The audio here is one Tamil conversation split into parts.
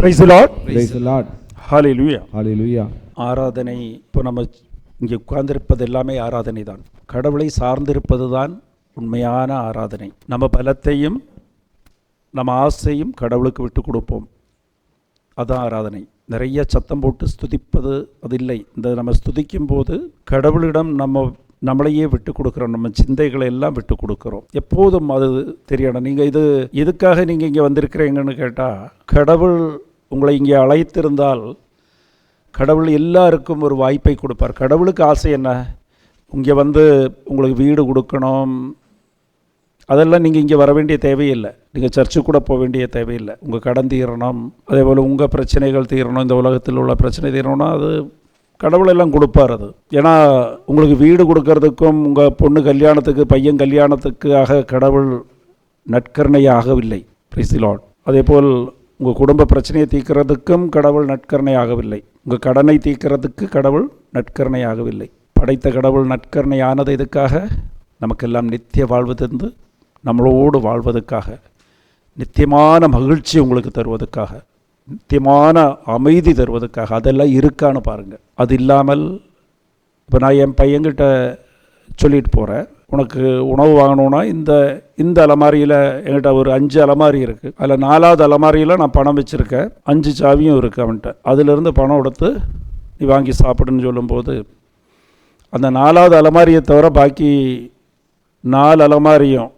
Praise Lord the Lord. ஹalleluya Hallelujah. ஆராதனை இப்போ நம்ம இங்கே உட்கார்ந்திருப்பது எல்லாமே ஆராதனை தான். கடவுளை சார்ந்திருப்பது தான் உண்மையான ஆராதனை. நம்ம பலத்தையும் நம்ம ஆசையும் கடவுளுக்கு விட்டு கொடுப்போம். அதான் ஆராதனை. நிறைய சத்தம் போட்டு ஸ்துதிப்பது அது இல்லை. இந்த நம்ம ஸ்துதிக்கும் போது கடவுளிடம் நம்ம நம்மளையே விட்டு கொடுக்குறோம். நம்ம சிந்தைகளை எல்லாம் விட்டு கொடுக்குறோம். எப்போதும் அது தெரியணும் நீங்கள் இது எதுக்காக நீங்கள் இங்கே வந்திருக்கிறீங்கன்னு கேட்டால் கடவுள் உங்களை இங்கே அழைத்திருந்தால் கடவுள் எல்லாருக்கும் ஒரு வாய்ப்பை கொடுப்பார். கடவுளுக்கு ஆசை என்ன? இங்கே வந்து உங்களுக்கு வீடு கொடுக்கணும். அதெல்லாம் நீங்கள் இங்கே வர வேண்டிய தேவையில்லை. நீங்கள் சர்ச்சுக்கு கூட போக வேண்டிய தேவையில்லை. உங்கள் கடன் தீரணும். அதே போல் உங்கள் பிரச்சனைகள் தீரணும். இந்த உலகத்தில் உள்ள பிரச்சனை தீரணும்னா அது கடவுள் எல்லாம் கொடுப்பார் அது. ஏன்னா உங்களுக்கு வீடு கொடுக்கறதுக்கும் உங்கள் பொண்ணு கல்யாணத்துக்கு பையன் கல்யாணத்துக்காக கடவுள் நட்கரணையாகவில்லை பிரிசிலாட் அதே போல் உங்கள் குடும்ப பிரச்சனையை தீர்க்கிறதுக்கும் கடவுள் நட்கரணை ஆகவில்லை. உங்கள் கடனை தீர்க்கிறதுக்கு கடவுள் நட்கரணை ஆகவில்லை. படைத்த கடவுள் நட்கரணை ஆனது எதுக்காக? நமக்கெல்லாம் நித்திய வாழ்வு தந்து நம்மளோடு வாழ்வதற்காக நித்தியமான மகிழ்ச்சி உங்களுக்கு தருவதற்காக நித்தியமான அமைதி தருவதற்காக அதெல்லாம் இருக்கான்னு பாருங்கள் அது இல்லாமல் இப்போ நான் என் பையன்கிட்ட சொல்லிட்டு போகிறேன் உனக்கு உணவு வாங்கணுன்னா இந்த இந்த அலமாரியில் என்கிட்ட ஒரு அஞ்சு அலமாரி இருக்குது அதில் நாலாவது அலமாரியில் நான் பணம் வச்சுருக்கேன். அஞ்சு சாவியும் இருக்குது அவன்கிட்ட. அதிலிருந்து பணம் எடுத்து நீ வாங்கி சாப்பிடுன்னு சொல்லும்போது அந்த நாலாவது அலமாரியை தவிர பாக்கி நாலு அலமாரியும்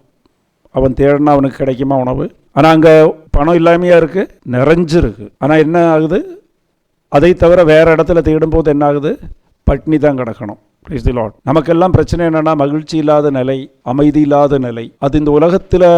அவன் தேடினா அவனுக்கு கிடைக்குமா உணவு? ஆனால் அங்கே பணம் இல்லாமையாக இருக்குது நிறைஞ்சிருக்கு. ஆனால் என்ன ஆகுது? அதை தவிர வேறு இடத்துல தேடும்போது என்ன ஆகுது? பட்னி தான் கிடக்கணும். ப்ளீஸ் தி லாட் நமக்கெல்லாம் பிரச்சனை என்னன்னா மகிழ்ச்சி இல்லாத நிலை அமைதி இல்லாத நிலை. அது இந்த உலகத்தில்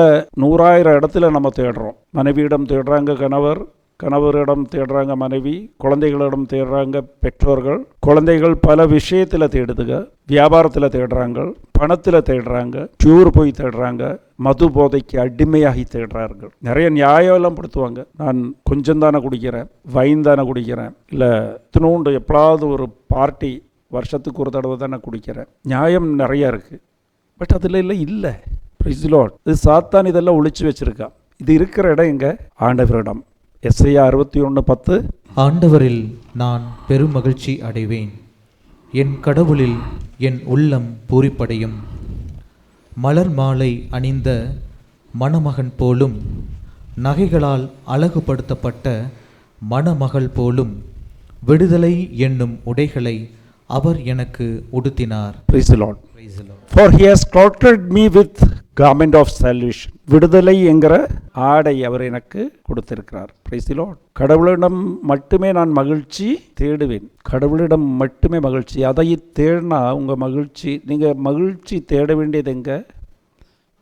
நூறாயிரம் இடத்துல நம்ம தேடுறோம். மனைவியிடம் தேடுறாங்க கணவர் கணவரிடம் தேடுறாங்க மனைவி குழந்தைகளிடம் தேடுறாங்க பெற்றோர்கள். குழந்தைகள் பல விஷயத்தில் தேடுதுங்க வியாபாரத்தில் தேடுறாங்க பணத்தில் தேடுறாங்க டூர் போய் தேடுறாங்க மது போதைக்கு அடிமையாகி தேடுறார்கள். நிறைய நியாயம் எல்லாம் படுத்துவாங்க. நான் கொஞ்சம் தானே குடிக்கிறேன் வைன் தானே குடிக்கிறேன் இல்லை இத்தினோண்டு எப்பளாவது ஒரு பார்ட்டி வருஷத்துக்கு ஒரு தடவை தான் நான் குடிக்கிறேன். நியாயம் நிறையா இருக்குது பட் அதில் இல்லை இல்லை. லார்ட் இது சாத்தான் இதெல்லாம் ஒழிச்சு வச்சுருக்கான். இது இருக்கிற இடம் எங்கே? ஆண்டவரிடம். எஸ்ஐயா அறுபத்தி ஒன்று பத்து. ஆண்டவரில் நான் பெருமகிழ்ச்சி அடைவேன். என் கடவுளில் என் உள்ளம் பூரிப்படையும். மலர் மாலை அணிந்த மணமகன் போலும் நகைகளால் அழகுபடுத்தப்பட்ட மணமகள் போலும் விடுதலை என்னும் உடைகளை அவர் எனக்கு உடுத்தினார். Praise Lord for he has clothed me with garment of salvation. விடுதலை என்கிற ஆடை அவர் எனக்கு கொடுத்திருக்கிறார். பிரைஸ் லார்ட் கடவுளிடம் மட்டுமே நான் மகிழ்ச்சி தேடுவேன். கடவுளிடம் மட்டுமே மகிழ்ச்சி. அதை தேடினா உங்கள் மகிழ்ச்சி நீங்கள் மகிழ்ச்சி தேட வேண்டியது எங்க?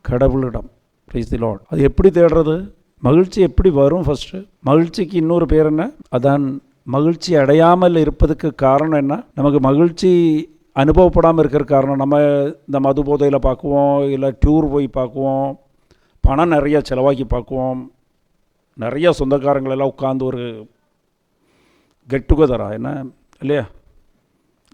கடவுளிடம். பிரைஸ் லார்ட் அது எப்படி தேடுறது? மகிழ்ச்சி எப்படி வரும் ஃபஸ்ட்டு மகிழ்ச்சிக்கு இன்னொரு பேர் என்ன? அதான் மகிழ்ச்சி அடையாமல் இருப்பதுக்கு காரணம் என்ன? நமக்கு மகிழ்ச்சி அனுபவப்படாமல் இருக்கிற காரணம் நம்ம இந்த மது போதையில் பார்க்குவோம் இல்லை டூர் போய் பார்க்குவோம் பணம் நிறையா செலவாக்கி பார்க்குவோம் நிறையா சொந்தக்காரங்களெல்லாம் உட்காந்து ஒரு கெட் டுகெதரா என்ன? இல்லையா?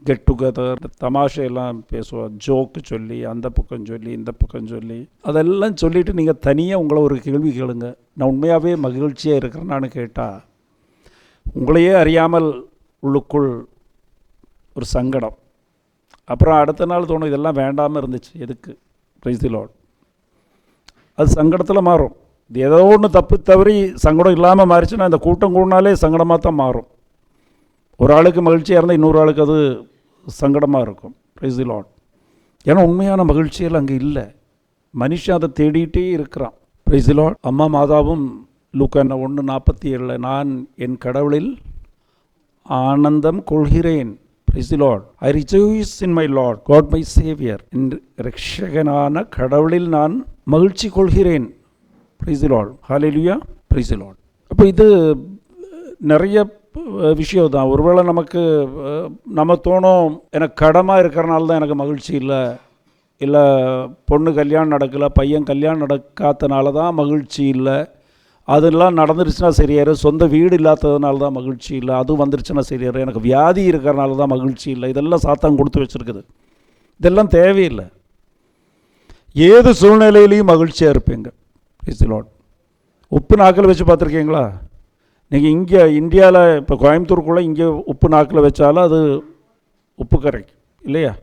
கெட் டுகெதர் தமாஷையெல்லாம் பேசுவோம் ஜோக்கு சொல்லி அந்த பக்கம் சொல்லி இந்த பக்கம் சொல்லி அதெல்லாம் சொல்லிவிட்டு நீங்கள் தனியாக உங்களை ஒரு கேள்வி கேளுங்க. நான் உண்மையாகவே மகிழ்ச்சியாக இருக்கிறேன்னு கேட்டால் உங்களையே அறியாமல் உள்ளுக்குள் ஒரு சங்கடம். அப்புறம் அடுத்த நாள் தோணும் இதெல்லாம் வேண்டாமல் இருந்துச்சு. எதுக்கு? பிரைஸ் அது சங்கடத்தில் மாறும். இது ஏதோ ஒன்று தப்பு தவறி சங்கடம் இல்லாமல் மாறிச்சுன்னா இந்த கூட்டம் கூடினாலே சங்கடமாக தான் மாறும். ஒரு ஆளுக்கு மகிழ்ச்சியாக இருந்தால் இன்னொரு ஆளுக்கு அது சங்கடமாக இருக்கும். பிரைஸ் லாட் ஏன்னா உண்மையான மகிழ்ச்சியில் அங்கே இல்லை. மனுஷன் அதை தேடிட்டே இருக்கிறான். பிரைஸ் லார்ட் அம்மா மாதாவும் லூக்கான ஒன்று நாற்பத்தி ஏழில் நான் என் கடவுளில் ஆனந்தம் கொள்கிறேன். Praise Lord I rejoice in my Lord God my saviour என் ரக்ஷகனான கடவுளில் நான் மகிழ்ச்சி கொள்கிறேன். பிரைஸ் லார்ட் ஹalleluya பிரைஸ் லார்ட் அப்போ இது நிறைய விஷயம் தான் ஒருவேளை நமக்கு நம்ம தோணும் எனக்கு கடமாக இருக்கிறனால தான் எனக்கு மகிழ்ச்சி இல்லை. இல்லை பொண்ணு கல்யாணம் நடக்கலை பையன் கல்யாணம் நடக்காதனால தான் மகிழ்ச்சி இல்லை. அதெல்லாம் நடந்துருச்சுன்னா சரியாயிரும் சொந்த வீடு இல்லாததுனால தான் மகிழ்ச்சி இல்லை. அதுவும் வந்துருச்சுன்னா சரியாயிரும் எனக்கு வியாதி இருக்கிறனால தான் மகிழ்ச்சி இல்லை. இதெல்லாம் சாத்தான் கொடுத்து வச்சுருக்குது. இதெல்லாம் தேவையில்லை. ஏது சூழ்நிலையிலையும் மகிழ்ச்சியாக இருப்பீங்க. இஸ் லாட் உப்பு நாக்கில் வச்சு பார்த்துருக்கீங்களா? நீங்கள் இங்கே இந்தியாவில் இப்போ கோயம்புத்தூருக்குள்ளே இங்கே உப்பு நாக்கில் வச்சாலும் அது உப்பு கரைக்கும் இல்லையா?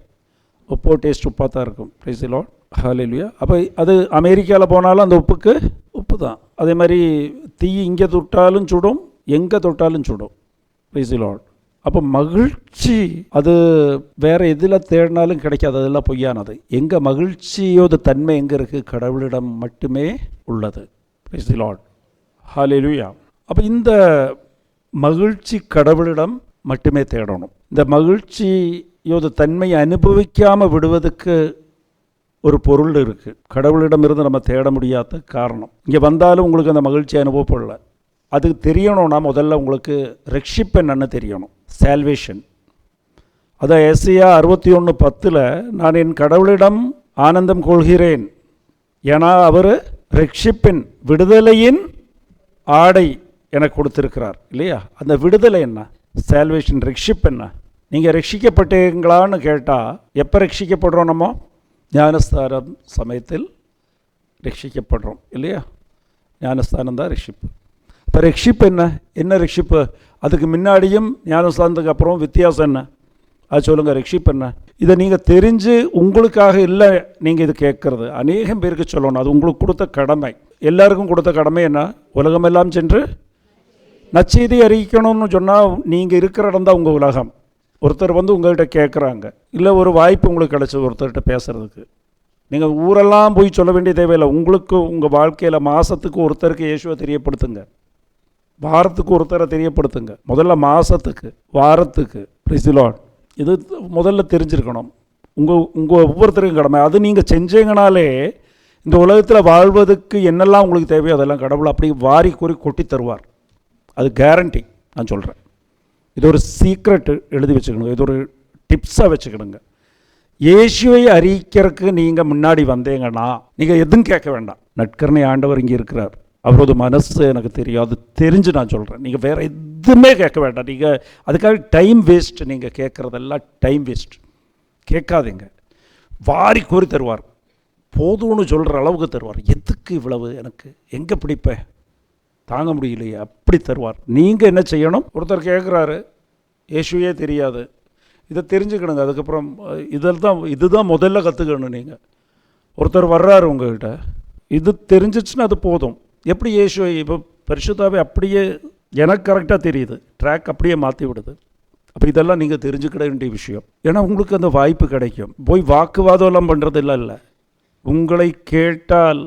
உப்போ டேஸ்ட் உப்பாக தான் இருக்கும் பிரைஸிலோ ஹாலிலுயா அப்போ அது அமெரிக்காவில் போனாலும் அந்த உப்புக்கு உப்பு தான். அதே மாதிரி தீ இங்கே தொட்டாலும் சுடும் எங்கே தொட்டாலும் சுடும். பிரைஸிலோட் அப்போ மகிழ்ச்சி அது வேறு எதில் தேடினாலும் கிடைக்காது அதெல்லாம் பொய்யானது. எங்கே மகிழ்ச்சியோட தன்மை எங்கே இருக்குது கடவுளிடம் மட்டுமே உள்ளது. பிரைஸிலோட் ஹாலிலுயா அப்போ இந்த மகிழ்ச்சி கடவுளிடம் மட்டுமே தேடணும். இந்த மகிழ்ச்சியோட தன்மையை அனுபவிக்காமல் விடுவதற்கு ஒரு பொருள் இருக்குது கடவுளிடமிருந்து நம்ம தேட முடியாத காரணம். இங்கே வந்தாலும் உங்களுக்கு அந்த மகிழ்ச்சி அனுபவப்படல. அது தெரியணும்னா முதல்ல உங்களுக்கு ரட்சிப்பு என்னன்னு தெரியணும். சால்வேஷன் அதான் எஸ்ஐயா அறுபத்தி ஒன்று பத்தில் நான் என் கடவுளிடம் ஆனந்தம் கொள்கிறேன். ஏன்னா அவர் ரட்சிப்பின் விடுதலையின் ஆடை எனக்கு கொடுத்துருக்கிறார். இல்லையா? அந்த விடுதலை என்ன? சால்வேஷன் ரட்சிப் என்ன? நீங்கள் ரட்சிக்கப்பட்டீங்களான்னு கேட்டால் எப்போ ரட்சிக்கப்படுறோம் நம்ம? ஞானஸ்தானம் சமயத்தில் ரட்சிக்கப்படுறோம் இல்லையா ஞானஸ்தானம் தான் ரட்சிப்பு இப்போ ரட்சிப்பு என்ன என்ன ரட்சிப்பு அதுக்கு முன்னாடியும் ஞானஸ்தானத்துக்கு அப்புறம் வித்தியாசம் என்ன அது சொல்லுங்கள் ரட்சிப்பு என்ன இதை நீங்கள் தெரிஞ்சு உங்களுக்காக இல்லை நீங்கள் இது கேட்குறது அநேகம் பேருக்கு சொல்லணும் அது உங்களுக்கு கொடுத்த கடமை எல்லாருக்கும் கொடுத்த கடமை என்ன உலகமெல்லாம் சென்று நச்செய்தி அறிவிக்கணும்னு சொன்னால் நீங்கள் இருக்கிற இடம் தான் உங்கள் உலகம் ஒருத்தர் வந்து உங்கள்கிட்ட கேட்குறாங்க இல்லை ஒரு வாய்ப்பு உங்களுக்கு கிடச்சது ஒருத்தர்கிட்ட பேசுகிறதுக்கு நீங்கள் ஊரெல்லாம் போய் சொல்ல வேண்டிய தேவையில்லை. உங்களுக்கு உங்கள் வாழ்க்கையில் மாதத்துக்கு ஒருத்தருக்கு இயேசுவை தெரியப்படுத்துங்க. வாரத்துக்கு ஒருத்தரை தெரியப்படுத்துங்க. முதல்ல மாதத்துக்கு வாரத்துக்கு பிரிசிலாட் இது முதல்ல தெரிஞ்சிருக்கணும். உங்கள் உங்கள் ஒவ்வொருத்தருக்கும் கடமை. அது நீங்கள் செஞ்சீங்கனாலே இந்த உலகத்தில் வாழ்வதற்கு என்னெல்லாம் உங்களுக்கு தேவையோ அதெல்லாம் கடவுள் அப்படி வாரி கூறி கொட்டி தருவார். அது கேரண்டி நான் சொல்கிறேன் இது ஒரு சீக்ரெட் எழுதி வச்சுக்கணும் இது ஒரு டிப்ஸாக வச்சுக்கணுங்க. இயேசுவை அறிக்கிறதுக்கு நீங்கள் முன்னாடி வந்தீங்கன்னா நீங்கள் எதுவும் கேட்க வேண்டாம். நட்கரணை ஆண்டவர் இங்கே இருக்கிறார். அவரது மனசு எனக்கு தெரியும் அது தெரிஞ்சு நான் சொல்கிறேன் நீங்கள் வேறு எதுவுமே கேட்க வேண்டாம். நீங்கள் அதுக்காக டைம் வேஸ்ட் நீங்கள் கேட்குறதெல்லாம் டைம் வேஸ்ட் கேட்காதீங்க. வாரி கோரி தருவார். போதும்னு சொல்கிற அளவுக்கு தருவார். எதுக்கு இவ்வளவு எனக்கு? எங்கே பிடிப்பேன் தாங்க முடியலையே. அப்படி தருவார். நீங்கள் என்ன செய்யணும்? ஒருத்தர் கேட்குறாரு இயேசுவே தெரியாது. இதை தெரிஞ்சுக்கணுங்க. அதுக்கப்புறம் இதில் தான் இதுதான் முதல்ல கற்றுக்கணும் நீங்கள் ஒருத்தர் வர்றாரு உங்ககிட்ட. இது தெரிஞ்சிச்சுன்னா அது போதும். எப்படி இயேசுவை இப்போ பரிசுத்தாவே அப்படியே எனக்கு கரெக்டாக தெரியுது. ட்ராக் அப்படியே மாற்றி விடுது. அப்போ இதெல்லாம் நீங்கள் தெரிஞ்சுக்கிட வேண்டிய விஷயம். ஏன்னா உங்களுக்கு அந்த வாய்ப்பு கிடைக்கும். போய் வாக்குவாதம் எல்லாம் பண்ணுறது இல்லை இல்லை. உங்களை கேட்டால்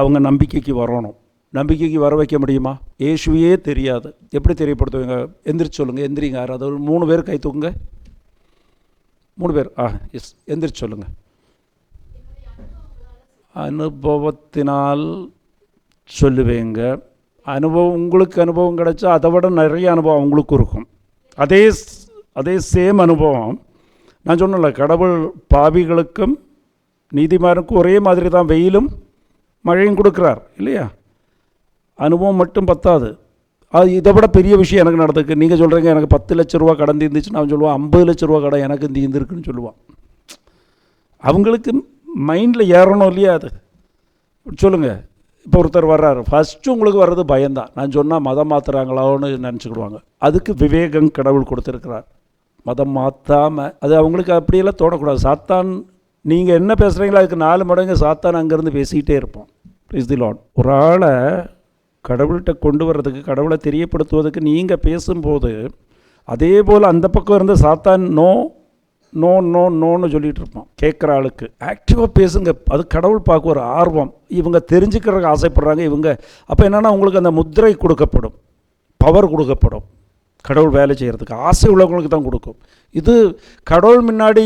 அவங்க நம்பிக்கைக்கு வரணும். நம்பிக்கைக்கு வர வைக்க முடியுமா? இயேசுவையே தெரியாது. எப்படி தெரியப்படுத்துவீங்க? எந்திரிச்சு சொல்லுங்கள் எந்திரிங்க யாராவது ஒரு மூணு பேர் கை தூக்குங்க. மூணு பேர். ஆ எஸ் எந்திரிச்சு சொல்லுங்கள் அனுபவத்தினால் சொல்லுவேங்க. அனுபவம் உங்களுக்கு அனுபவம் கிடைச்சா அதை விட நிறைய அனுபவம் அவங்களுக்கும் இருக்கும். அதே அதே சேம் அனுபவம். நான் சொன்னல கடவுள் பாவிகளுக்கும் நீதிமாருக்கும் ஒரே மாதிரி தான் வெயிலும் மழையும் கொடுக்குறார் இல்லையா? அனுபவம் மட்டும் பத்தாது. அது இதை விட பெரிய விஷயம் எனக்கு நடந்துக்கு நீங்கள் சொல்கிறீங்க எனக்கு பத்து லட்ச ரூபா கடன் தீர்ந்துச்சுன்னு அவன் சொல்லுவான் ஐம்பது லட்ச ரூபா கடன் எனக்கு தீர்ந்துருக்குன்னு சொல்லுவான். அவங்களுக்கு மைண்டில் ஏறணும் இல்லையா அது? சொல்லுங்கள் இப்போ ஒருத்தர் வர்றாரு. ஃபஸ்ட்டு உங்களுக்கு வர்றது பயம்தான். நான் சொன்னால் மதம் மாற்றுறாங்களான்னு நினச்சிக்கிடுவாங்க. அதுக்கு விவேகம் கடவுள் கொடுத்துருக்கிறார். மதம் மாற்றாமல் அது அவங்களுக்கு அப்படியெல்லாம் தோணக்கூடாது. சாத்தான் நீங்கள் என்ன பேசுகிறீங்களோ அதுக்கு நாலு மடங்கு சாத்தான் அங்கேருந்து பேசிக்கிட்டே இருப்போம் இஸ் தி லாட் ஒரு ஆளை கடவுள்கிட்ட கொண்டு வர்றதுக்கு கடவுளை தெரியப்படுத்துவதற்கு நீங்கள் பேசும்போது அதே போல் அந்த பக்கம் இருந்து சாத்தான் நோ நோ நோ நோன்னு சொல்லிகிட்டு இருப்பான் கேட்குற ஆளுக்கு. ஆக்டிவாக பேசுங்க. அது கடவுள் பார்க்க ஒரு ஆர்வம். இவங்க தெரிஞ்சுக்கிறதுக்கு ஆசைப்படுறாங்க இவங்க. அப்போ என்னென்னா உங்களுக்கு அந்த முத்திரை கொடுக்கப்படும். பவர் கொடுக்கப்படும். கடவுள் வேலை செய்கிறதுக்கு ஆசை உள்ளவங்களுக்கு தான் கொடுக்கும். இது கடவுள் முன்னாடி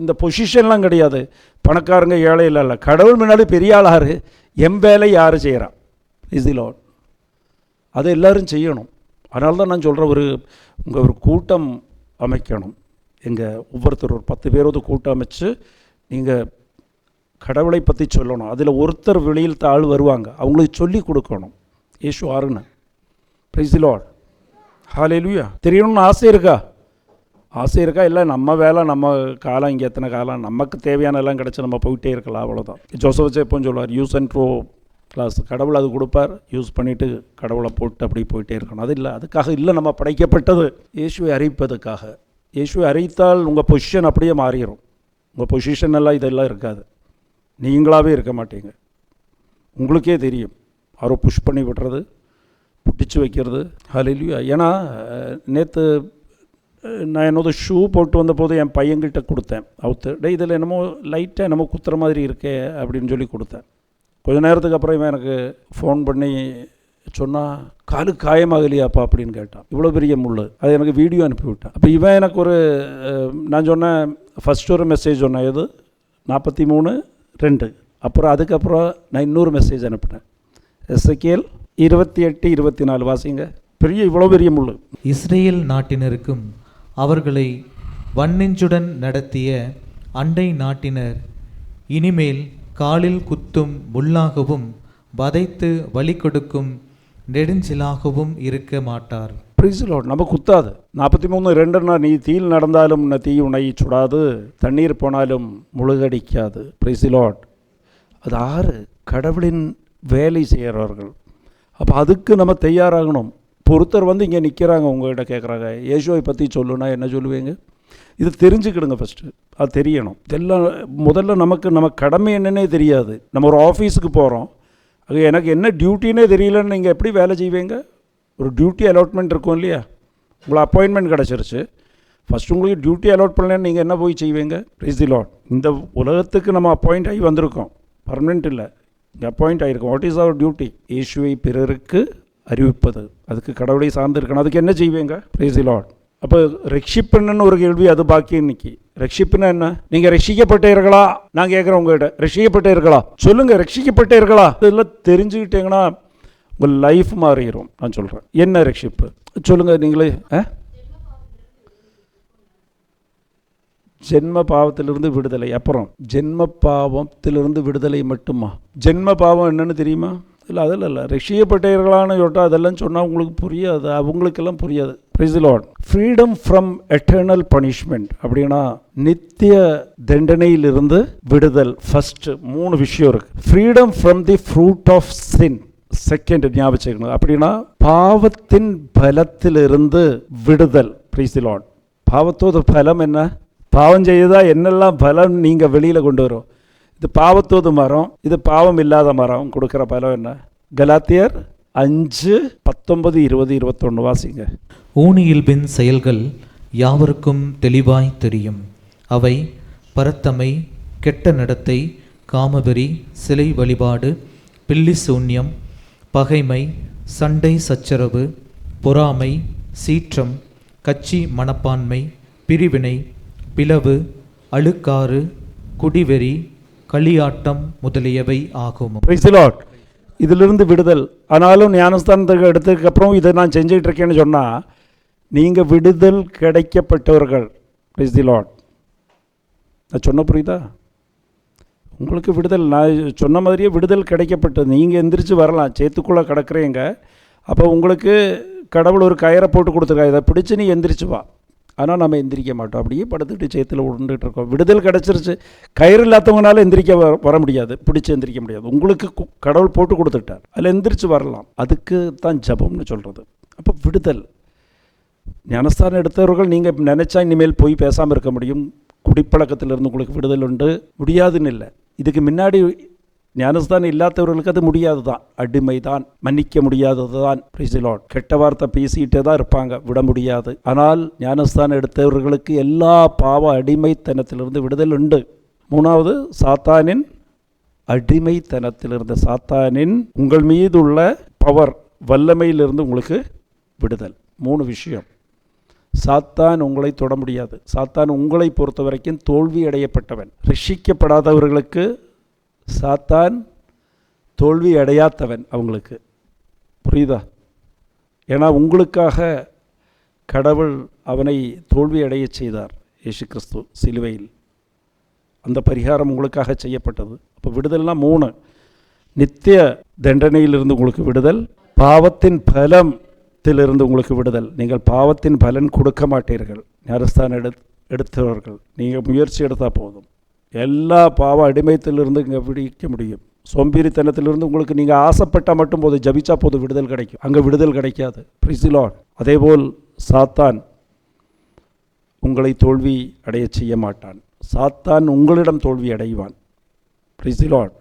இந்த பொசிஷன்லாம் கிடையாது. பணக்காரங்க ஏழை இல்லை இல்லை. கடவுள் முன்னாடி பெரிய ஆளாரு எம் வேலை யார் செய்கிறா இஸ் தி லாட் அதை எல்லோரும் செய்யணும். அதனால தான் நான் சொல்கிறேன் ஒரு உங்கள் ஒரு கூட்டம் அமைக்கணும். எங்கள் ஒவ்வொருத்தர் ஒரு பத்து பேரோடு கூட்டம் அமைச்சு நீங்கள் கடவுளை பற்றி சொல்லணும். அதில் ஒருத்தர் வெளியில் தாழ் வருவாங்க. அவங்களுக்கு சொல்லி கொடுக்கணும். ஏசு ஆறுன்னு ப்ரைஸ் தி லாட் ஹalleluya தெரியணும்னு ஆசை இருக்கா? ஆசை இருக்கா? இல்லை நம்ம வேலை நம்ம காலம் இங்கே எத்தனை காலம்? நமக்கு தேவையான எல்லாம் கிடச்சி நம்ம போயிட்டே இருக்கலாம் அவ்வளோதான் ஜோசப் எப்போ சொல்லுவார் யூஸ் அண்ட் ட்ரோ கிளாஸ் கடவுள் அது கொடுப்பார். யூஸ் பண்ணிவிட்டு கடவுளை போட்டு அப்படி போயிட்டே இருக்கணும். அது இல்லை அதுக்காக இல்லை நம்ம படைக்கப்பட்டது. இயேசுவை அறிவிப்பதுக்காக இயேசுவை அறிவித்தால் உங்கள் பொசிஷன் அப்படியே மாறிடும் உங்கள் பொசிஷன் எல்லாம் இதெல்லாம் இருக்காது. நீங்களாகவே இருக்க மாட்டீங்க. உங்களுக்கே தெரியும். யாரோ புஷ் பண்ணி விடுறது பிடிச்சி வைக்கிறது. ஹalleluya ஏன்னா நேற்று நான் என்னோட ஷூ போட்டு வந்தபோது என் பையன்கிட்ட கொடுத்தேன். அவுத்து டே இதில் என்னமோ லைட்டாக என்னமோ குத்துற மாதிரி இருக்கே அப்படின்னு சொல்லி கொடுத்தேன். கொஞ்ச நேரத்துக்கு அப்புறம் இவன் எனக்கு ஃபோன் பண்ணி சொன்னால் காலு காயமாகலையாப்பா? அப்படின்னு கேட்டான். இவ்வளோ பெரிய முள் அது எனக்கு வீடியோ அனுப்பிவிட்டான். அப்போ இவன் எனக்கு ஒரு நான் சொன்னேன் ஃபஸ்ட் ஒரு மெசேஜ் சொன்னேன் எது? நாற்பத்தி மூணு ரெண்டு. அப்புறம் அதுக்கப்புறம் நான் இன்னொரு மெசேஜ் அனுப்பினேன். எஸ்எஸ்கேல் இருபத்தி எட்டு இருபத்தி நாலு வாசிங்க. பெரிய இவ்வளோ பெரிய முள் இஸ்ரேல் நாட்டினருக்கும் அவர்களை வன்னெஞ்சுடன் நடத்திய அண்டை நாட்டினர் இனிமேல் காலில் குத்தும் முள்ளாகவும் வதைத்து வழி கொடுக்கும் நெடுஞ்சிலாகவும் இருக்க மாட்டார். பிரிசிலோட் நம்ம குத்தாது. நாற்பத்தி மூணு ரெண்டுன்னா நீ தீயில் நடந்தாலும் தீ உணையை சுடாது. தண்ணீர் போனாலும் முழுகடிக்காது. பிரிசிலோட் அது ஆறு கடவுளின் வேலை செய்கிறவர்கள். அப்போ அதுக்கு நம்ம தயாராகணும். பொறுத்தர் வந்து இங்கே நிற்கிறாங்க உங்கள்கிட்ட கேட்குறாங்க. ஏசுவை பற்றி சொல்லுன்னா என்ன சொல்லுவீங்க? இது தெரிஞ்சுக்கிடுங்க ஃபஸ்ட்டு அது தெரியணும். இதெல்லாம் முதல்ல நமக்கு நம்ம கடமை என்னன்னே தெரியாது. நம்ம ஒரு ஆஃபீஸுக்கு போகிறோம் அது எனக்கு என்ன டியூட்டினே தெரியலன்னு நீங்கள் எப்படி வேலை செய்வீங்க? ஒரு டியூட்டி அலாட்மெண்ட் இருக்கும் இல்லையா? உங்களை அப்பாயின்மெண்ட் கிடச்சிருச்சு. ஃபஸ்ட் உங்களுக்கு டியூட்டி அலாட் பண்ணலன்னு நீங்கள் என்ன போய் செய்வீங்க? ப்ரீஸ் தி லாட் இந்த உலகத்துக்கு நம்ம அப்பாயிண்ட் ஆகி வந்திருக்கோம். பர்மனெண்ட் இல்லை. இங்கே அப்பாயிண்ட் ஆகிருக்கோம் வாட் இஸ் அவர் டியூட்டி இயேசுவை பிறருக்கு அறிவிப்பது. அதுக்கு கடவுளை சார்ந்து இருக்கணும். அதுக்கு என்ன செய்வீங்க? ப்ரைஸ் தி லாட் அப்போ ரட்சிப்புன்னு ஒரு கேள்வி அது பாக்கி இன்னைக்கு. ரட்சிப்புனா என்ன? நீங்கள் ரட்சிக்கப்பட்டீர்களா? நான் கேட்குறேன் உங்ககிட்ட. ரட்சிக்கப்பட்டீர்களா? சொல்லுங்கள் ரட்சிக்கப்பட்டீர்களா? இதெல்லாம் தெரிஞ்சுக்கிட்டீங்கன்னா உங்கள் லைஃப் மாறிடும் நான் சொல்கிறேன் என்ன ரட்சிப்பு? சொல்லுங்கள் நீங்களே ஆ? ஜென்ம பாவத்திலிருந்து விடுதலை. அப்புறம் ஜென்ம பாவத்திலிருந்து விடுதலை மட்டுமா? ஜென்ம பாவம் என்னன்னு தெரியுமா? இல்லை அதில் இல்லை. ரஷியப்பட்டவர்களான்னு சொல்லிட்டா அதெல்லாம் சொன்னால் உங்களுக்கு புரியாது. அவங்களுக்கெல்லாம் புரியாது. Lord freedom from eternal punishment அப்படின்னா நித்திய தண்டனையிலிருந்து விடுதல். ஃபர்ஸ்ட் மூணு விஷயம் இருக்கு. Freedom from the fruit of sin second ஞாபகம் அப்படின்னா பாவத்தின் பலத்திலிருந்து விடுதல். லார்ட் பாவத்தோட பலம் என்ன? பாவம் செய்தா என்னெல்லாம் பலம் நீங்கள் வெளியில் கொண்டு வரும்? இது பாவத்தோது மரம் இது பாவம் இல்லாத மரம். கொடுக்குற பலம் என்ன? கலாத்தியர் அஞ்சு பத்தொன்பது இருபது இருபத்தொன்று வாசிங்க. ஊனியில் பின் செயல்கள் யாவருக்கும் தெளிவாய் தெரியும். அவை பரத்தமை கெட்ட நடத்தை காமவெறி சிலை வழிபாடு பில்லி சூன்யம் பகைமை சண்டை சச்சரவு பொறாமை சீற்றம் கட்சி மனப்பான்மை பிரிவினை பிளவு அழுக்காறு குடிவெறி களியாட்டம் முதலியவை ஆகும். இதிலிருந்து விடுதல். ஆனாலும் ஞானஸ்தானத்துக்கு எடுத்ததுக்கு அப்புறம் இதை நான் செஞ்சுக்கிட்டு இருக்கேன்னு சொன்னால் நீங்கள் விடுதல் கிடைக்கப்பட்டவர்கள் விஸ் தி லாட் நான் சொன்ன புரியுதா? உங்களுக்கு விடுதல் நான் சொன்ன மாதிரியே விடுதல் கிடைக்கப்பட்டது. நீங்கள் எந்திரிச்சு வரலாம். சேத்துக்குள்ளே கிடக்குறீங்க. அப்போ உங்களுக்கு கடவுள் ஒரு கயிறை போட்டு கொடுத்துருக்கா இதை பிடிச்சி நீ எந்திரிச்சு வா. ஆனால் நம்ம எந்திரிக்க மாட்டோம். அப்படியே படுத்துட்டு சேத்தில் உண்டுகிட்டு இருக்கோம் விடுதல் கிடச்சிருச்சு. கயிறு இல்லாதவங்களால எந்திரிக்க வர- வர முடியாது. பிடிச்சி எந்திரிக்க முடியாது. உங்களுக்கு கடவுள் போட்டு கொடுத்துட்டார். அதில் எந்திரிச்சு வரலாம். அதுக்கு தான் ஜபம்னு சொல்கிறது அப்போ விடுதல். ஞானஸ்தானம் எடுத்தவர்கள் நீங்கள் நினச்சா இனிமேல் போய் பேசாமல் இருக்க முடியும். குடிப்பழக்கத்திலிருந்து உங்களுக்கு விடுதல் உண்டு. முடியாதுன்னு இல்லை. இதுக்கு முன்னாடி ஞானஸ்தானம் இல்லாதவர்களுக்கு அது முடியாது தான் அடிமை தான் மன்னிக்க முடியாதது தான் பிரிசிலாட் கெட்ட வார்த்தை பேசிக்கிட்டே தான் இருப்பாங்க விட முடியாது. ஆனால் ஞானஸ்தானம் எடுத்தவர்களுக்கு எல்லா பாவ அடிமைத்தனத்திலிருந்து விடுதல் உண்டு. மூணாவது சாத்தானின் அடிமைத்தனத்திலிருந்து சாத்தானின் உங்கள் மீது உள்ள பவர் வல்லமையிலிருந்து உங்களுக்கு விடுதல். மூணு விஷயம். சாத்தான் உங்களை தொட முடியாது. சாத்தான் உங்களை பொறுத்த வரைக்கும் தோல்வி அடையப்பட்டவன் ரட்சிக்கப்படாதவர்களுக்கு சாத்தான் தோல்வி அடையாதவன் அவங்களுக்கு. புரியுதா? ஏன்னா உங்களுக்காக கடவுள் அவனை தோல்வி அடையச் செய்தார் இயேசு கிறிஸ்து சிலுவையில். அந்த பரிகாரம் உங்களுக்காக செய்யப்பட்டது. அப்போ விடுதல்னா மூணு. நித்திய தண்டனையிலிருந்து உங்களுக்கு விடுதல் பாவத்தின் பலத்திலிருந்து உங்களுக்கு விடுதல். நீங்கள் பாவத்தின் பலன் கொடுக்க மாட்டீர்கள். ஞானஸ்தானம் எடு எடுத்தவர்கள். நீங்கள் முயற்சி எடுத்தால் போதும். எல்லா பாவ அடிமையத்திலிருந்து இங்கே விடிக்க முடியும். சோம்பேறித்தனத்திலிருந்து உங்களுக்கு நீங்கள் ஆசைப்பட்டால் மட்டும் போது ஜபிச்சா போது விடுதல் கிடைக்கும். அங்கே விடுதல் கிடைக்காது. பிரிசிலான் அதேபோல் சாத்தான் உங்களை தோல்வி அடைய செய்ய மாட்டான். சாத்தான் உங்களிடம் தோல்வி அடைவான். பிரிசிலான்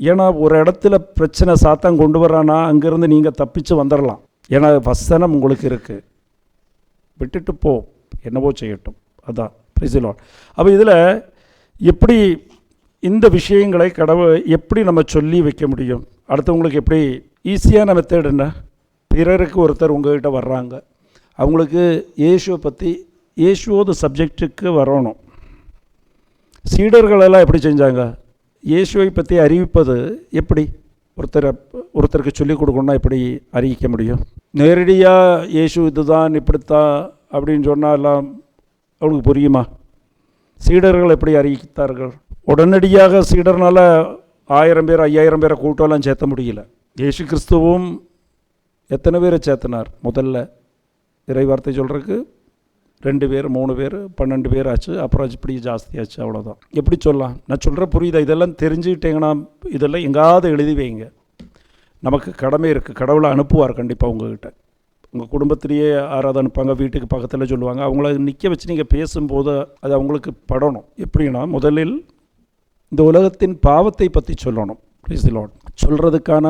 ஏன்னா ஒரு இடத்துல பிரச்சனை சாத்தான் கொண்டு வரானா அங்கேருந்து நீங்கள் தப்பிச்சு வந்துடலாம் ஏன்னா வசனம் உங்களுக்கு இருக்குது விட்டுட்டு போ. என்னவோ செய்யட்டும். அதான். பிரிசிலான் அப்போ இதில் எப்படி இந்த விஷயங்களை கடவுள் எப்படி நம்ம சொல்லி வைக்க முடியும்? அடுத்தவங்களுக்கு எப்படி ஈஸியான நம்ம என்ன? பிறருக்கு ஒருத்தர் உங்கள்கிட்ட வர்றாங்க. அவங்களுக்கு இயேசுவை பற்றி இயேசுவோது சப்ஜெக்ட்டுக்கு வரணும். சீடர்களெல்லாம் எப்படி செஞ்சாங்க? இயேசுவை பற்றி அறிவிப்பது எப்படி? ஒருத்தரை ஒருத்தருக்கு சொல்லிக் கொடுக்கணும்னா எப்படி அறிவிக்க முடியும்? நேரடியாக இயேசு இதுதான் இப்படித்தான் அப்படின்னு சொன்னால் எல்லாம் அவனுக்கு புரியுமா? சீடர்கள் எப்படி அறிவித்தார்கள்? உடனடியாக சீடர்னால் ஆயிரம் பேர் ஐயாயிரம் பேரை கூட்டம்லாம் சேர்த்த முடியல. இயேசு கிறிஸ்துவும் எத்தனை பேரை சேர்த்தினார்? முதல்ல இறை வார்த்தை சொல்கிறதுக்கு ரெண்டு பேர் மூணு பேர் பன்னெண்டு பேர் ஆச்சு. அப்புறம் இப்படி ஜாஸ்தியாச்சு அவ்வளோதான் எப்படி சொல்லலாம்? நான் சொல்கிற புரியுதா? இதெல்லாம் தெரிஞ்சுக்கிட்டீங்கன்னா இதெல்லாம் எங்காவது எழுதி வைங்க. நமக்கு கடமை இருக்குது கடவுளை அனுப்புவார் கண்டிப்பாக உங்ககிட்ட. உங்கள் குடும்பத்திலேயே யாராவது அனுப்பாங்க வீட்டுக்கு பக்கத்தில் சொல்லுவாங்க. அவங்கள நிற்க வச்சு நீங்கள் பேசும்போது அது அவங்களுக்கு படணும். எப்படின்னா முதலில் இந்த உலகத்தின் பாவத்தை பற்றி சொல்லணும். ப்ளீஸ் சொல்கிறதுக்கான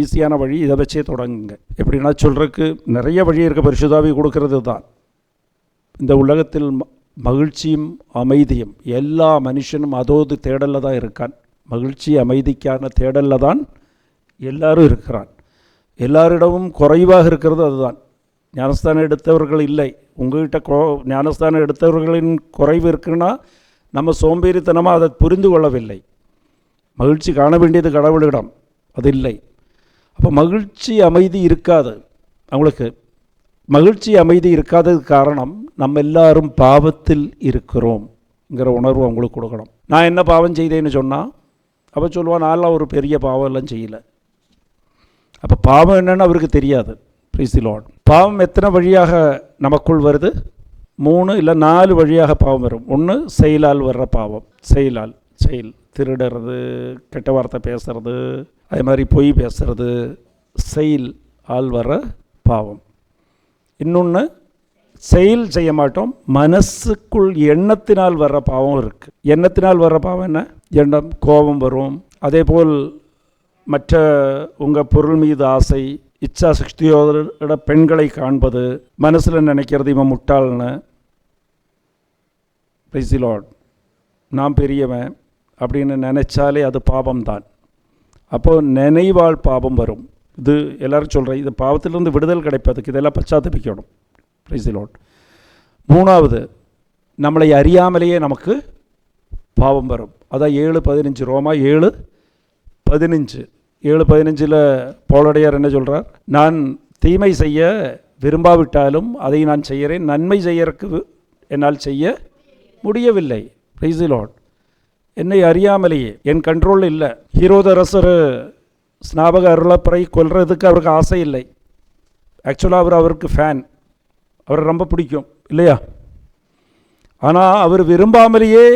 ஈஸியான வழி இதை வச்சே தொடங்குங்க. எப்படின்னா சொல்கிறதுக்கு நிறைய வழி இருக்க. பரிசுதாவி கொடுக்கறது தான். இந்த உலகத்தில் மகிழ்ச்சியும் அமைதியும் எல்லா மனுஷனும் அதோது தேடலில் தான் இருக்கான். மகிழ்ச்சி அமைதிக்கான தேடலில் தான் எல்லாரும் இருக்கிறான். எல்லாரிடமும் குறைவாக இருக்கிறது அதுதான். ஞானஸ்தானம் எடுத்தவர்கள் இல்லை. உங்கள்கிட்ட கோ ஞானஸ்தானம் எடுத்தவர்களின் குறைவு இருக்குன்னா நம்ம சோம்பேறித்தனமாக அதை புரிந்து கொள்ளவில்லை. மகிழ்ச்சி காண வேண்டியது கடவுளிடம் அது இல்லை. அப்போ மகிழ்ச்சி அமைதி இருக்காது. அவங்களுக்கு மகிழ்ச்சி அமைதி இருக்காததுக்கு காரணம் நம்ம எல்லாரும் பாவத்தில் இருக்கிறோம்ங்கிற உணர்வு அவங்களுக்கு கொடுக்கணும். நான் என்ன பாவம் செய்தேன்னு சொன்னால் அப்போ சொல்லுவான் நான்லாம் ஒரு பெரிய பாவம் எல்லாம் செய்யலை. அப்போ பாவம் என்னன்னு அவருக்கு தெரியாது. ப்ரீஸ் லார்ட் பாவம் எத்தனை வழியாக நமக்குள் வருது? மூணு இல்லை நாலு வழியாக பாவம் வரும். ஒன்று செயலால் வர்ற பாவம். செயலால். செயல். திருடுறது கெட்ட வார்த்தை பேசுறது அதே மாதிரி பொய் பேசுறது செயல் ஆள் வர்ற பாவம். இன்னொன்று செயல் செய்ய மாட்டோம். மனசுக்குள் எண்ணத்தினால் வர்ற பாவம் இருக்குது எண்ணத்தினால் வர்ற பாவம் என்ன? எண்ணம் கோபம் வரும். அதே போல் மற்ற உங்கள் பொருள் மீது ஆசை இச்சா சக்தியோட பெண்களை காண்பது மனசில் நினைக்கிறது இவன் முட்டாள்னு. லார்ட் நான் பெரியவன் அப்படின்னு நினைச்சாலே அது பாவம்தான். அப்போது நினைவால் பாவம் வரும். இது எல்லோரும் சொல்கிறேன் இது பாவத்திலிருந்து விடுதல் கிடைப்பதுக்கு இதெல்லாம் பச்சாத்தபிக்கணும். லார்ட் மூணாவது நம்மளை அறியாமலேயே நமக்கு பாவம் வரும். அதான் ஏழு பதினஞ்சு ரோமா ஏழு பதினஞ்சு. ஏழு பதினஞ்சில் போலடையார் என்ன சொல்கிறார் நான் தீமை செய்ய விரும்பாவிட்டாலும் அதை நான் செய்கிறேன். நன்மை செய்யறதுக்கு என்னால் செய்ய முடியவில்லை. லார்ட் என்னை அறியாமலேயே என் கண்ட்ரோல் இல்லை. ஹீரோதரசர் ஸ்நாபக அருளப்பறை கொல்றதுக்கு அவருக்கு ஆசை இல்லை. ஆக்சுவலாக அவர் அவருக்கு ஃபேன் அவரை ரொம்ப பிடிக்கும் இல்லையா? ஆனால் அவர் விரும்பாமலேயே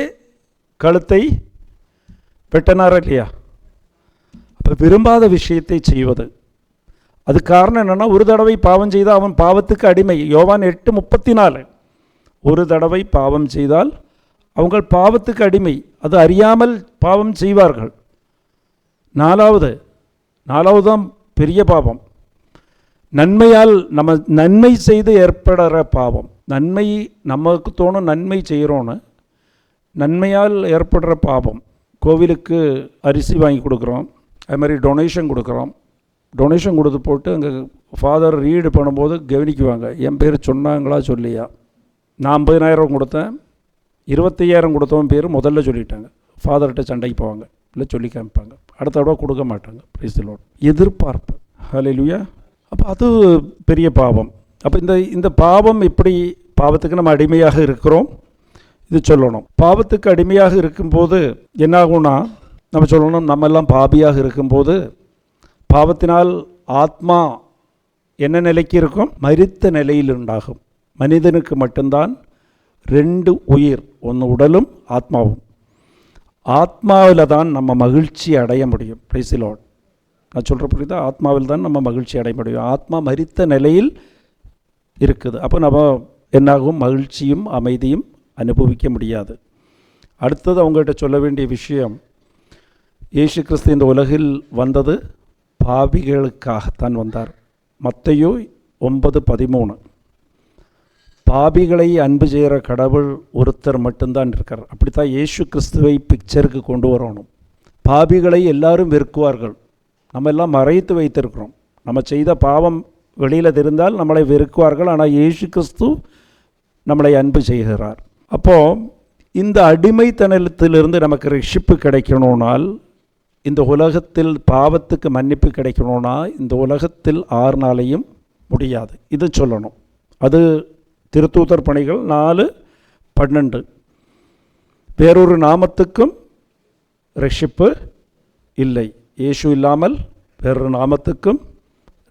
கழுத்தை வெட்டினாரா இல்லையா? அப்போ விரும்பாத விஷயத்தை செய்வது. அது காரணம் என்னென்னா ஒரு தடவை பாவம் செய்தால் அவன் பாவத்துக்கு அடிமை. யோவான் எட்டு முப்பத்தி நாலு ஒரு தடவை பாவம் செய்தால் அவங்கள் பாவத்துக்கு அடிமை. அது அறியாமல் பாவம் செய்வார்கள். நாலாவது நாலாவது தான் பெரிய பாவம். நன்மையால் நம்ம நன்மை செய்து ஏற்படுற பாவம். நன்மை நமக்கு தோணும் நன்மை செய்கிறோன்னு நன்மையால் ஏற்படுற பாவம். கோவிலுக்கு அரிசி வாங்கி கொடுக்குறோம். அது மாதிரி டொனேஷன் கொடுக்குறோம். டொனேஷன் கொடுத்து போட்டு அங்கே ஃபாதர் ரீடு பண்ணும்போது கவனிக்குவாங்க. என் பேர் சொன்னாங்களா சொல்லியா? நான் ஐம்பதினாயிரம் கொடுத்தேன். இருபத்தையாயிரம் கொடுத்தவன் பேர் முதல்ல சொல்லிட்டாங்க. ஃபாதர்கிட்ட சண்டைக்கு போவாங்க. இல்லை சொல்லி காமிப்பாங்க. அடுத்த தடவை கொடுக்க மாட்டாங்க. பிரைஸ்லோட் எதிர்பார்ப்பு. ஹலெலுயா அப்போ அது பெரிய பாவம். அப்போ இந்த இந்த பாவம் எப்படி பாவத்துக்கு நம்ம அடிமையாக இருக்கிறோம். இது சொல்லணும். பாவத்துக்கு அடிமையாக இருக்கும்போது என்னாகும்னா நம்ம சொல்லணும் நம்ம எல்லாம் பாபியாக இருக்கும்போது பாவத்தினால் ஆத்மா என்ன நிலைக்கு இருக்கும்? மரித்த நிலையில் உண்டாகும். மனிதனுக்கு மட்டும்தான் ரெண்டு உயிர் ஒன்று உடலும் ஆத்மாவும். ஆத்மாவில் தான் நம்ம மகிழ்ச்சி அடைய முடியும். பிரைசிலோட் நான் சொல்கிற புரியுதா? ஆத்மாவில் தான் நம்ம மகிழ்ச்சி அடைய முடியும். ஆத்மா மரித்த நிலையில் இருக்குது. அப்போ நம்ம என்னாகும்? மகிழ்ச்சியும் அமைதியும் அனுபவிக்க முடியாது. அடுத்தது அவங்ககிட்ட சொல்ல வேண்டிய விஷயம் இயேசு கிறிஸ்து இந்த உலகில் வந்தது பாபிகளுக்காகத்தான் வந்தார். மத்தையோ ஒன்பது பதிமூணு. பாபிகளை அன்பு செய்கிற கடவுள் ஒருத்தர் மட்டும்தான் இருக்கார் அப்படித்தான் இயேசு கிறிஸ்துவை பிக்சருக்கு கொண்டு வரணும். பாபிகளை எல்லாரும் வெறுக்குவார்கள். நம்ம எல்லாம் மறைத்து வைத்திருக்கிறோம். நம்ம செய்த பாவம் வெளியில் தெரிந்தால் நம்மளை வெறுக்குவார்கள். ஆனால் இயேசு கிறிஸ்து நம்மளை அன்பு செய்கிறார். அப்போது இந்த அடிமைத்தனத்திலிருந்து நமக்கு ரட்சிப்பு கிடைக்கணும்னால் இந்த உலகத்தில் பாவத்துக்கு மன்னிப்பு கிடைக்கணும்னா இந்த உலகத்தில் ஆறு நாளையும் முடியாது. இது சொல்லணும். அது திருத்தூதர் பணிகள் நாலு பன்னெண்டு. வேறொரு நாமத்துக்கும் ரட்சிப்பு இல்லை. இயேசு இல்லாமல் வேறொரு நாமத்துக்கும்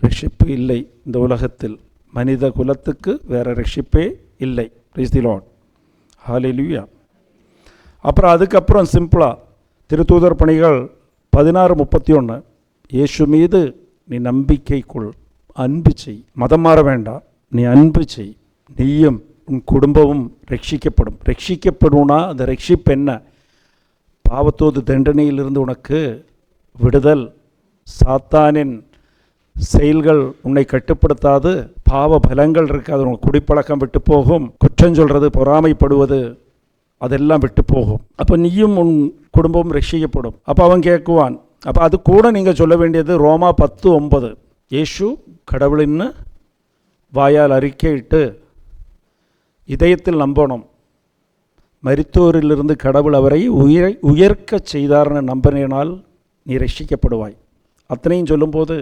ரட்சிப்பு இல்லை. இந்த உலகத்தில் மனித குலத்துக்கு வேறு ரட்சிப்பே இல்லை. பிரைஸ் தி லார்ட் அப்புறம் அதுக்கப்புறம் சிம்பிளாக திருத்தூதர் பணிகள் பதினாறு முப்பத்தி ஒன்று இயேசு மீது நீ நம்பிக்கை கொள் அன்பு செய். மதம் மாற வேண்டாம் நீ அன்பு செய். நீயும் உன் குடும்பமும் ரட்சிக்கப்படும். ரட்சிக்கப்படும்னா அந்த ரட்சிப்பு என்ன? பாவத்தோது தண்டனையிலிருந்து உனக்கு விடுதல். சாத்தானின் செயல்கள் உன்னை கட்டுப்படுத்தாது. பாவ பலங்கள் இருக்காது. உனக்கு குடிப்பழக்கம் விட்டு போகும். குற்றம் சொல்கிறது பொறாமைப்படுவது அதெல்லாம் விட்டு போகும். அப்போ நீயும் உன் குடும்பமும் ரட்சிக்கப்படும். அப்போ அவன் கேட்குவான் அப்போ அது கூட நீங்கள் சொல்ல வேண்டியது ரோமா பத்து ஒன்பது. இயேசு கடவுளின்னு வாயால் அறிக்கையிட்டு இதயத்தில் நம்பணும் மருத்துவரிலிருந்து கடவுள் அவரை உயிரை உயர்க்கச் செய்தார்னு நம்பினால் நீ ரட்சிக்கப்படுவாய் அத்தனையும் சொல்லும்போது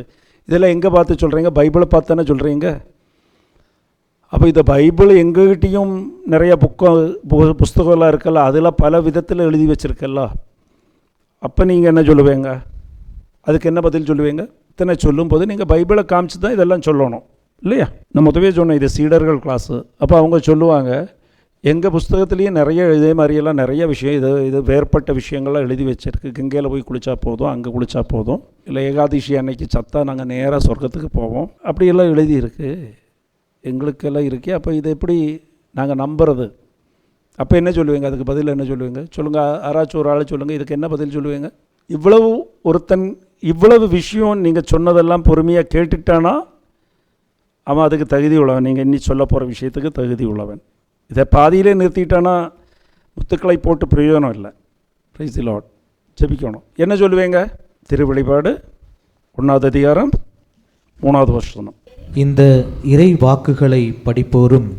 இதெல்லாம் எங்கே பார்த்து சொல்கிறீங்க பைபிளை பார்த்தானே சொல்கிறீங்க அப்போ இந்த பைபிள் எங்ககிட்டயும் நிறைய புக்கம் புஸ்தகம்லாம் இருக்கல அதில் பல விதத்தில் எழுதி வச்சுருக்கல்ல. அப்போ நீங்கள் என்ன சொல்லுவீங்க? அதுக்கு என்ன பதில் சொல்லுவீங்க? இத்தனை சொல்லும்போது நீங்கள் பைபிளை காமிச்சு தான் இதெல்லாம் சொல்லணும். இல்லையா? நான் முதவே சொன்னேன் இது சீடர்கள் கிளாஸு அப்போ அவங்க சொல்லுவாங்க எங்கள் புஸ்தகத்துலேயும் நிறைய இதே மாதிரியெல்லாம் நிறைய விஷயம் இது இது வேறுபட்ட விஷயங்கள்லாம் எழுதி வச்சிருக்கு. கங்கையில் போய் குளித்தா போதும் அங்கே குளித்தா போதும். இல்லை ஏகாதசி அன்னைக்கு சத்தா நாங்கள் நேராக சொர்க்கத்துக்கு போவோம். அப்படியெல்லாம் எழுதியிருக்கு. எங்களுக்கெல்லாம் இருக்கே. அப்போ இதை எப்படி நாங்கள் நம்புறது? அப்போ என்ன சொல்லுவீங்க? அதுக்கு பதில் என்ன சொல்லுவீங்க? சொல்லுங்கள் யாராச்சும் ஒரு ஆளை சொல்லுங்கள் இதுக்கு என்ன பதில் சொல்லுவீங்க? இவ்வளவு ஒருத்தன் இவ்வளவு விஷயம் நீங்கள் சொன்னதெல்லாம் பொறுமையாக கேட்டுட்டானா அவன் அதுக்கு தகுதி உள்ளவன். நீங்கள் இன்னி சொல்ல போகிற விஷயத்துக்கு தகுதி உள்ளவன். இதை பாதியிலே நிறுத்திட்டானா முத்துக்களை போட்டு பிரயோஜனம் இல்லை. ப்ரைஸ் லாட் ஜெபிக்கணும். என்ன சொல்லுவீங்க? திருவழிபாடு ஒன்றாவது அதிகாரம் மூணாவது வருஷம் இந்த இறை வாக்குகளை படிப்போரும்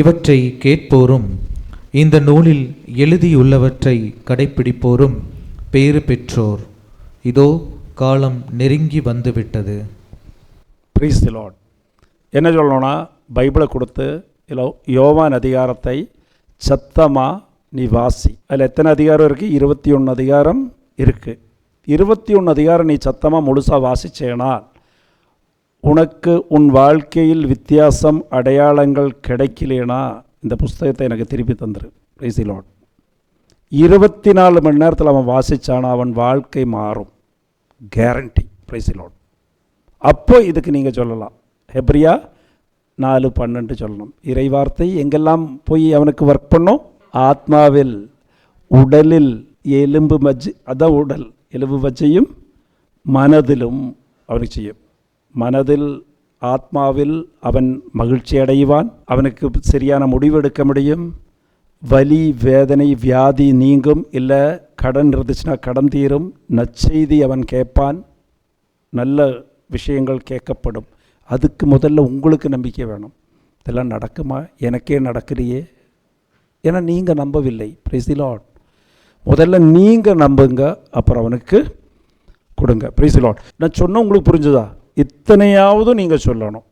இவற்றை கேட்போரும் இந்த நூலில் எழுதியுள்ளவற்றை கடைப்பிடிப்போரும் பேறு பெற்றோர். இதோ காலம் நெருங்கி வந்துவிட்டது. ப்ரீஸ் தி லார்ட் என்ன சொல்லணும்னா பைபிளை கொடுத்து இல்லை யோவான் அதிகாரத்தை சத்தமாக நீ வாசி அதில் எத்தனை அதிகாரம் இருக்குது இருபத்தி ஒன்று அதிகாரம் இருக்குது இருபத்தி ஒன்று அதிகாரம் நீ சத்தமாக முழுசாக வாசிச்சேனா உனக்கு உன் வாழ்க்கையில் வித்தியாசம் அடையாளங்கள் கிடைக்கலேனா? இந்த புஸ்தகத்தை எனக்கு திருப்பி தந்துரு. ப்ரைஸ் தி இருபத்தி நாலு மணி நேரத்தில் அவன் வாசிச்சானா? அவன் வாழ்க்கை மாறும். கேரண்டி ப்ரைஸ் தி அப்போ இதுக்கு நீங்கள் சொல்லலாம். ஹெப்ரியா நாலு பன்னெண்டு சொல்லணும். இறைவார்த்தை எங்கெல்லாம் போய் அவனுக்கு ஒர்க் பண்ணும்? ஆத்மாவில் உடலில் எலும்பு மஜ்ஜி அதான் உடல். எலும்பு மஜ்ஜையும் மனதிலும் அவனுக்கு செய்யும். மனதில் ஆத்மாவில் அவன் மகிழ்ச்சி அடைவான் அவனுக்கு சரியான முடிவு எடுக்க முடியும். வலி வேதனை வியாதி நீங்கும். இல்லை கடன் இருந்துச்சுன்னா கடன் தீரும். நற்செய்தி அவன் கேட்பான். நல்ல விஷயங்கள் கேட்கப்படும். அதுக்கு முதல்ல உங்களுக்கு நம்பிக்கை வேணும். இதெல்லாம் நடக்குமா? எனக்கே நடக்கிறியே ஏன்னா நீங்கள் நம்பவில்லை. பிரைஸ் முதல்ல நீங்கள் நம்புங்க. அப்புறம் அவனுக்கு கொடுங்க. பிரைஸ் நான் சொன்ன உங்களுக்கு புரிஞ்சுதா? இத்தனையாவது நீங்கள் சொல்லணும்.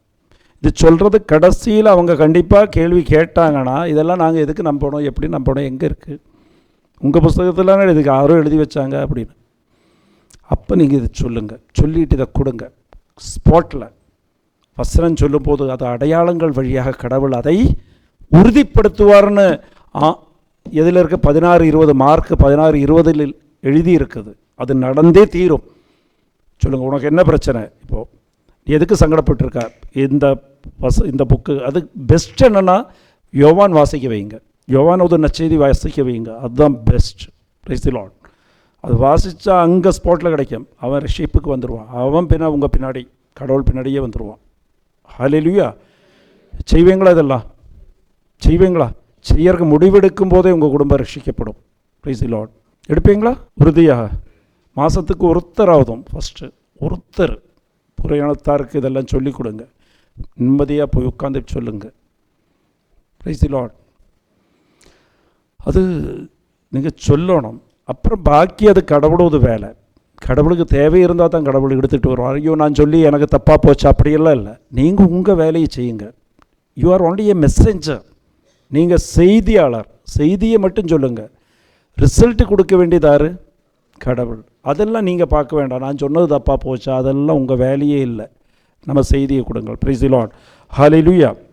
இது சொல்கிறது கடைசியில் அவங்க கண்டிப்பாக கேள்வி கேட்டாங்கன்னா இதெல்லாம் நாங்கள் எதுக்கு நம்பணும் எப்படி நம்பணும் எங்கே இருக்குது உங்கள் புஸ்தகத்தில் இதுக்கு யாரோ எழுதி வச்சாங்க அப்படின்னு. அப்போ நீங்கள் இதை சொல்லுங்கள் சொல்லிட்டு இதை கொடுங்க. ஸ்பாட்டில் வசனம் சொல்லும்போது அது அடையாளங்கள் வழியாக கடவுள் அதை உறுதிப்படுத்துவார்னு ஆ எதில் இருக்க? பதினாறு இருபது மார்க் பதினாறு இருபதில் எழுதி இருக்குது அது நடந்தே தீரும். சொல்லுங்கள் உனக்கு என்ன பிரச்சனை? இப்போது நீ எதுக்கு சங்கடப்பட்டிருக்கார் இந்த வச இந்த புக்கு அது பெஸ்ட் என்னென்னா யோவான் வாசிக்க வைங்க. யோவான் ஒரு நச்செய்தி வாசிக்க வைங்க. அதுதான் பெஸ்ட் பிரைஸ் தி லாட் அது வாசித்தா அங்கே ஸ்பாட்டில் கிடைக்கும். அவன் ஷிப்புக்கு வந்துடுவான் அவன் பின்னா உங்கள் பின்னாடி கடவுள் பின்னாடியே வந்துடுவான் ஹலிலுயா செய்வீங்களா இதெல்லாம்? செய்வீங்களா? செய்யறதுக்கு முடிவெடுக்கும் போதே உங்கள் குடும்பம் ரட்சிக்கப்படும். ப்ரைஸ் தி லார்ட் எடுப்பீங்களா? உறுதியாக. மாதத்துக்கு ஒருத்தராவதும் ஃபஸ்ட்டு ஒருத்தர் புறையணத்தாருக்கு இதெல்லாம் சொல்லிக் கொடுங்க. நிம்மதியாக போய் உட்காந்து சொல்லுங்க. ப்ரைஸ் தி லார்ட் அது நீங்கள் சொல்லணும். அப்புறம் பாக்கி அது கடவுளோட வேலை. கடவுளுக்கு தேவை இருந்தால் தான் கடவுள் எடுத்துகிட்டு வருவோம் ஐயோ நான் சொல்லி எனக்கு தப்பாக போச்சு அப்படியெல்லாம் இல்லை. நீங்கள் உங்கள் வேலையை செய்யுங்க. You are only a messenger நீங்கள் செய்தியாளர். செய்தியை மட்டும் சொல்லுங்கள் ரிசல்ட்டு கொடுக்க வேண்டியதாரு கடவுள். அதெல்லாம் நீங்கள் பார்க்க வேண்டாம். நான் சொன்னது தப்பாக போச்சா? அதெல்லாம் உங்கள் வேலையே இல்லை. நம்ம செய்தியை கொடுங்கள். ப்ரைஸ் ஹலிலுயா